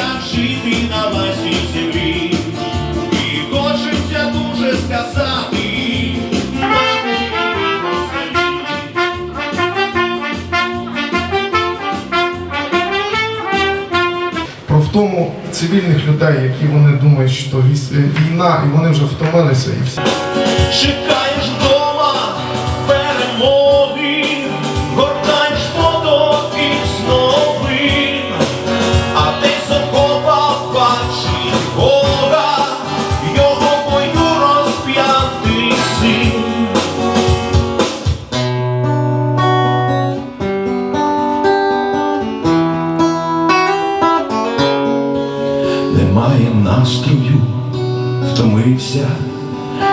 як жити на вашій землі. І хочеться дуже сказати. «Матері. Про втому цивільних людей, які вони думають, що е, війна, і вони вже втомилися і все. Чекаєш Немає настрою, втомився,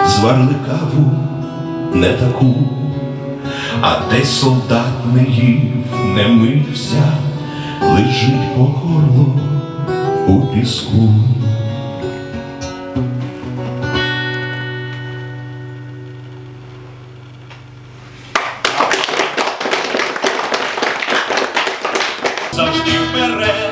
зварли каву не таку, а десь солдат не їв, не мився, лежить по горло obscuro. Some stupid red.